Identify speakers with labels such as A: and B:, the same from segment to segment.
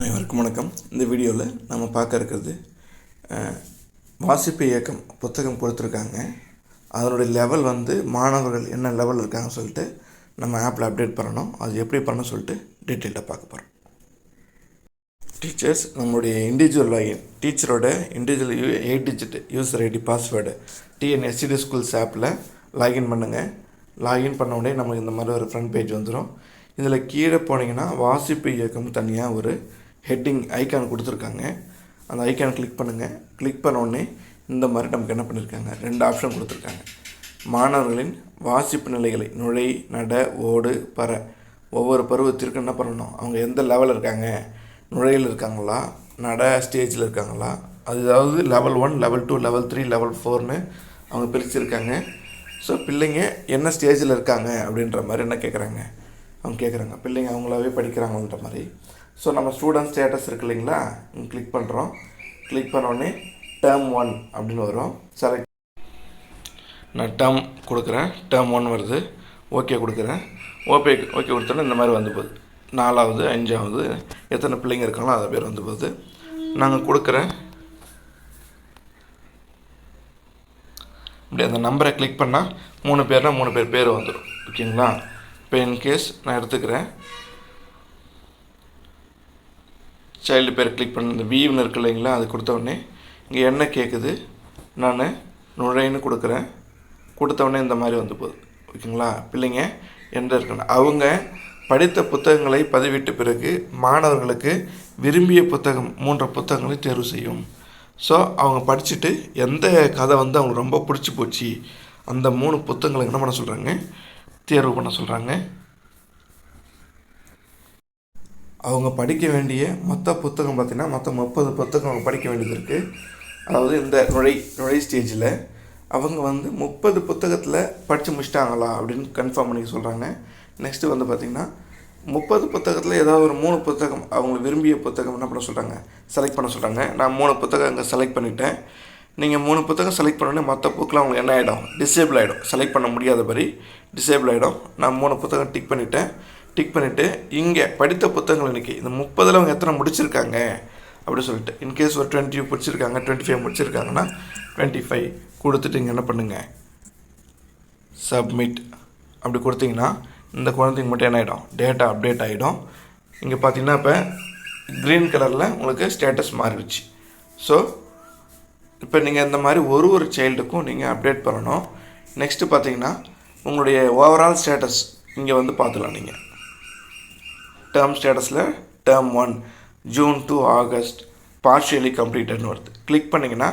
A: அனைவருக்கும் வணக்கம். இந்த வீடியோவில் நம்ம பார்க்க இருக்கிறது வாசிப்பு இயக்கம் புத்தகம் கொடுத்துருக்காங்க. அதனுடைய லெவல் வந்து மாணவர்கள் என்ன லெவல் இருக்காங்கன்னு சொல்லிட்டு நம்ம ஆப்பில் அப்டேட் பண்ணணும். அது எப்படி பண்ணணும் சொல்லிட்டு டீட்டெயில்டாக பார்க்க போகிறோம் டீச்சர்ஸ் நம்மளுடைய individual login டீச்சரோட individual you eight digit user ID password TNSCD schools ஆப்பில் லாகின் பண்ணுங்கள் லாகின் பண்ண உடனே நமக்கு இந்த மாதிரி ஒரு ஃப்ரண்ட் பேஜ் வந்துடும் இதில் கீழே போனீங்கன்னா வாசிப்பு இயக்கம் தனியாக ஒரு ஹெட்டிங் ஐக்கான் கொடுத்துருக்காங்க. அந்த ஐக்கான் கிளிக் பண்ணுங்கள் கிளிக் பண்ண உடனே இந்த மாதிரி நமக்கு என்ன பண்ணியிருக்காங்க ரெண்டு ஆப்ஷன் கொடுத்துருக்காங்க. மாணவர்களின் வாசிப்பு நிலைகளை நுழை நட ஓடு பற ஒவ்வொரு பருவத்திற்கும் என்ன பண்ணணும்? அவங்க எந்த லெவலில் இருக்காங்க? நுழையில் இருக்காங்களா? நட ஸ்டேஜில் இருக்காங்களா? அது அதாவது level one level two level three level ஃபோர்னு அவங்க பிரிச்சிருக்காங்க. ஸோ பிள்ளைங்க என்ன ஸ்டேஜில் இருக்காங்க அப்படின்ற மாதிரி என்ன கேட்குறாங்க அவங்க கேட்குறாங்க பிள்ளைங்க அவங்களாவே படிக்கிறாங்கன்ற மாதிரி. ஸோ நம்ம ஸ்டூடெண்ட் ஸ்டேட்டஸ் இருக்கு இல்லைங்களா? கிளிக் பண்ணுறோம் கிளிக் பண்ணோடனே டேர்ம் ஒன் அப்படின்னு வரும். செலக்ட் நான் டேர்ம் கொடுக்குறேன். டேர்ம் ஒன் வருது. ஓகே கொடுக்குறேன். ஓகே ஓகே கொடுத்தோன்னே இந்த மாதிரி வந்து போகுது. நாலாவது அஞ்சாவது எத்தனை பிள்ளைங்க இருக்காங்களோ அதை பேர் வந்து போகுது. நாங்கள் கொடுக்குறேன். இப்படி அந்த நம்பரை கிளிக் பண்ணால் மூணு பேர்னால் மூணு பேர் பேர் வந்துடும் ஓகேங்களா இப்போ இன்கேஸ் நான் எடுத்துக்கிறேன். சைல்டு பேர் கிளிக் பண்ண இந்த வீவ்னு இருக்கு இல்லைங்களா அது கொடுத்தவொடனே இங்கே என்ன கேட்குது நான் நுழைன்னு கொடுக்குறேன். கொடுத்தவொடனே இந்த மாதிரி வந்து போகுது. ஓகேங்களா? பிள்ளைங்க எந்த இருக்கணும். அவங்க படித்த புத்தகங்களை பதிவிட்ட பிறகு மாணவர்களுக்கு விரும்பிய புத்தகம் மூன்று புத்தகங்களை தேர்வு செய்யும். ஸோ அவங்க படிச்சுட்டு எந்த கதை வந்து அவங்களுக்கு ரொம்ப பிடிச்சி போச்சு அந்த மூணு புத்தகங்களை என்ன பண்ண சொல்கிறாங்க தேர்வு பண்ண சொல்கிறாங்க அவங்க படிக்க வேண்டிய மொத்த புத்தகம் பார்த்திங்கன்னா மொத்தம் முப்பது புத்தகம் அவங்க படிக்க வேண்டியது இருக்குது அதாவது இந்த நுழை நுழை ஸ்டேஜில் அவங்க வந்து முப்பது புத்தகத்தில் படித்து முடிச்சிட்டாங்களா அப்படின்னு கன்ஃபார்ம் பண்ணிக்க சொல்கிறாங்க நெக்ஸ்ட்டு வந்து பார்த்திங்கன்னா முப்பது புத்தகத்தில் ஏதாவது ஒரு மூணு புத்தகம் அவங்க விரும்பிய புத்தகம் என்ன பண்ண சொல்கிறாங்க செலக்ட் பண்ண சொல்கிறாங்க நான் மூணு புத்தகம் அங்கே செலக்ட் பண்ணிட்டேன். நீங்கள் மூணு புத்தகம் செலக்ட் பண்ணோடனே மற்ற புக்கில் அவங்களுக்கு என்ன ஆகிடும் டிசேபிள் ஆகிடும் செலக்ட் பண்ண முடியாத மாதிரி டிசேபிள் ஆகிடும் நான் மூணு புத்தகம் டிக் பண்ணிட்டேன். டிக் பண்ணிவிட்டு இங்கே படித்த புத்தகங்கள் இன்றைக்கி இந்த முப்பதில் அவங்க எத்தனை முடிச்சிருக்காங்க? அப்படி சொல்லிட்டு இன்கேஸ் ஒரு டுவெண்ட்டி முடிச்சிருக்காங்க டுவெண்ட்டி ஃபைவ் முடிச்சிருக்காங்கன்னா டுவெண்ட்டி ஃபைவ் கொடுத்துட்டு இங்கே என்ன பண்ணுங்கள் சப்மிட் அப்படி கொடுத்தீங்கன்னா இந்த குழந்தைங்க மட்டும் என்ன ஆகிடும் டேட்டா அப்டேட் ஆகிடும் இங்கே பார்த்தீங்கன்னா இப்போ க்ரீன் கலரில் உங்களுக்கு ஸ்டேட்டஸ் மாறிடுச்சு. ஸோ இப்போ நீங்கள் இந்த மாதிரி ஒரு ஒரு சைல்டுக்கும் நீங்கள் அப்டேட் பண்ணணும். நெக்ஸ்ட்டு பார்த்தீங்கன்னா உங்களுடைய ஓவரால் ஸ்டேட்டஸ் இங்கே வந்து பார்த்துக்கலாம் நீங்கள் டேர்ம் ஸ்டேட்டஸில் term one June to August partially கம்ப்ளீட்டட்னு வருது. கிளிக் பண்ணிங்கன்னா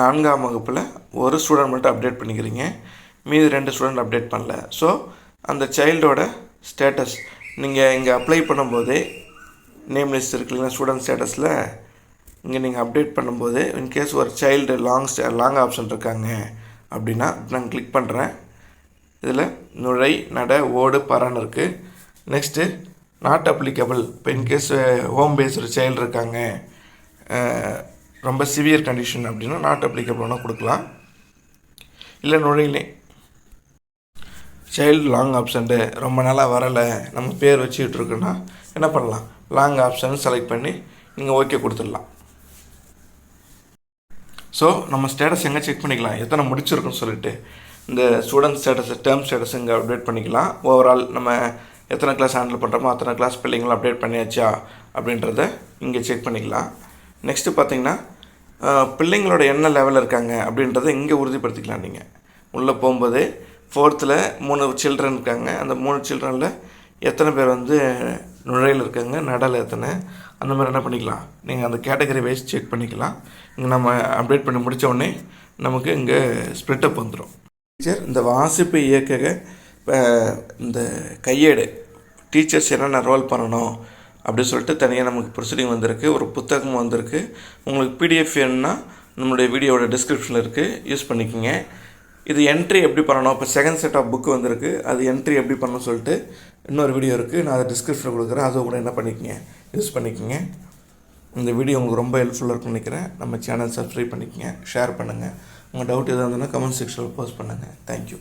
A: நான்காம் வகுப்பில் ஒரு ஸ்டூடெண்ட் மட்டும் அப்டேட் பண்ணிக்கிறீங்க. மீதி ரெண்டு ஸ்டூடெண்ட் அப்டேட் பண்ணல. ஸோ அந்த சைல்டோட ஸ்டேட்டஸ் நீங்கள் இங்கே அப்ளை பண்ணும்போதே நேம் லிஸ்ட் இருக்கு ஸ்டூடெண்ட் ஸ்டேட்டஸில் இங்கே நீங்கள் அப்டேட் பண்ணும்போது இன்கேஸ் ஒரு child long stay long option இருக்காங்க அப்படின்னா நான் கிளிக் பண்ணுறேன் இதில் நுழை நட ஓடு பறன்னு இருக்குது நெக்ஸ்ட்டு நாட் அப்ளிகபிள் இப்போ in case home based child இருக்காங்க ரொம்ப சிவியர் கண்டிஷன் அப்படின்னா நாட் அப்ளிகபிள்னா கொடுக்கலாம். இல்லை நுழையிலே. சைல்டு லாங் ஆப்ஷன்ட்டு ரொம்ப நாளாக வரலை நம்ம பேர் வச்சுக்கிட்டுருக்கோன்னா என்ன பண்ணலாம்? லாங் ஆப்ஷன் செலக்ட் பண்ணி நீங்கள் ஓகே கொடுத்துடலாம். ஸோ நம்ம ஸ்டேட்டஸ் எங்கே செக் பண்ணிக்கலாம்? எத்தனை முடிச்சிருக்குன்னு சொல்லிட்டு இந்த ஸ்டூடெண்ட் ஸ்டேட்டஸ் டேர்ம் ஸ்டேட்டஸ் இங்கே அப்டேட் பண்ணிக்கலாம். ஓவரால் நம்ம எத்தனை கிளாஸ் ஹேண்டில் பண்ணுறோமோ அத்தனை கிளாஸ் பிள்ளைங்களும் அப்டேட் பண்ணியாச்சா அப்படின்றத இங்கே செக் பண்ணிக்கலாம். நெக்ஸ்ட்டு பார்த்தீங்கன்னா பிள்ளைங்களோட என்ன லெவலில் இருக்காங்க அப்படின்றத இங்கே உறுதிப்படுத்திக்கலாம் நீங்கள் உள்ளே போகும்போது ஃபோர்த்தில் மூணு சில்ட்ரன் இருக்காங்க. அந்த மூணு சில்ட்ரனில் எத்தனை பேர் வந்து நுழையில் இருக்காங்க நடல் எத்தனை அந்த மாதிரி என்ன பண்ணிக்கலாம். நீங்கள் அந்த கேட்டகரி வைஸ் செக் பண்ணிக்கலாம். இங்கே நம்ம அப்டேட் பண்ணி முடித்த உடனே நமக்கு இங்கே ஸ்ப்ளிட்டப் வந்துடும் டீச்சர் இந்த வாசிப்பு இயக்கக இப்போ இந்த கையேடு டீச்சர்ஸ் என்னென்ன ரோல் பண்ணணும் அப்படின்னு சொல்லிட்டு தனியாக நமக்கு ப்ரொசீடிங் வந்திருக்கு ஒரு புத்தகம் வந்திருக்கு. உங்களுக்கு பிடிஎஃப் வேணும்னா நம்மளுடைய வீடியோவோட டிஸ்கிரிப்ஷனில் இருக்குது யூஸ் பண்ணிக்கோங்க. இது என்ட்ரி எப்படி பண்ணணும்? இப்போ செகண்ட் செட் ஆஃப் புக்கு வந்திருக்கு அது என்ட்ரி எப்படி பண்ணணும் சொல்லிட்டு இன்னொரு வீடியோ இருக்குது நான் அதை டிஸ்கிரிப்ஷனில் கொடுக்குறேன். அதை கூட என்ன பண்ணிக்கோங்க? யூஸ் பண்ணிக்கோங்க. இந்த வீடியோ உங்களுக்கு ரொம்ப ஹெல்ப்ஃபுல்லாக இருக்கும்னு நினைக்கிறேன். நம்ம சேனல் சப்ஸ்கிரைப் பண்ணிக்கங்க. ஷேர் பண்ணுங்கள் உங்கள் டவுட் எதாவது இருந்ததுன்னா கமெண்ட் செக்ஷனில் போஸ்ட் பண்ணுங்கள் தேங்க்யூ